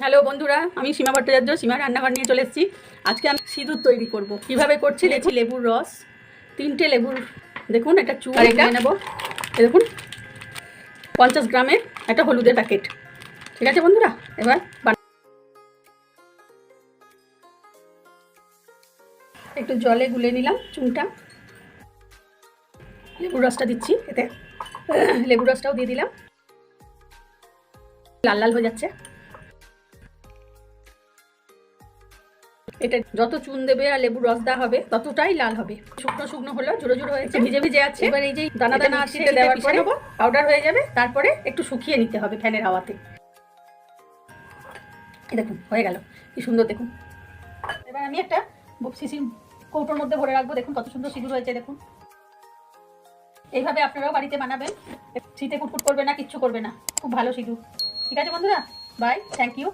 Hello বন্ধুরা আমি সীমা ভট্টাচার্য সীমা রান্নাঘর নিয়ে চলে এসেছি। আজকে আমি সিঁদুর তৈরি করব। কীভাবে করছি? লেছি লেবুর রস তিনটে লেবুর দেখুন একটা চুল নিয়ে নেব। দেখুন পঞ্চাশ গ্রামের একটা হলুদের প্যাকেট। ঠিক আছে বন্ধুরা? এবার একটু জলে গুলে নিলাম চুনটা। লেবুর রসটা দিচ্ছি এতে। লেবুর রসটাও দিয়ে দিলাম। লাল লাল হয়ে যাচ্ছে। এটা যত চুন দেবে আর লেবুর রস দেওয়া হবে ততটাই লাল হবে। শুকনো শুকনো হলো জোরো জোরো হয়েছে ভিজে ভিজে আছে। এবার এই যে দানা দানা আছে দেওয়ার পরে? পাউডার হয়ে যাবে তারপরে একটু শুকিয়ে নিতে হবে ফ্যানের হাওয়াতে এই দেখুন হয়ে গেল কি সুন্দর দেখুন। এবার আমি একটা সিসির কৌটোর মধ্যে ভরে রাখব দেখুন কত সুন্দর সিঁদুর হয়েছে দেখুন। এইভাবে আপনারাও বাড়িতে বানাবেন। শীতে কুটকুট করবে না কিচ্ছু করবে না। খুব ভালো সিঁদুর ঠিক আছে বন্ধুরা? Bye thank you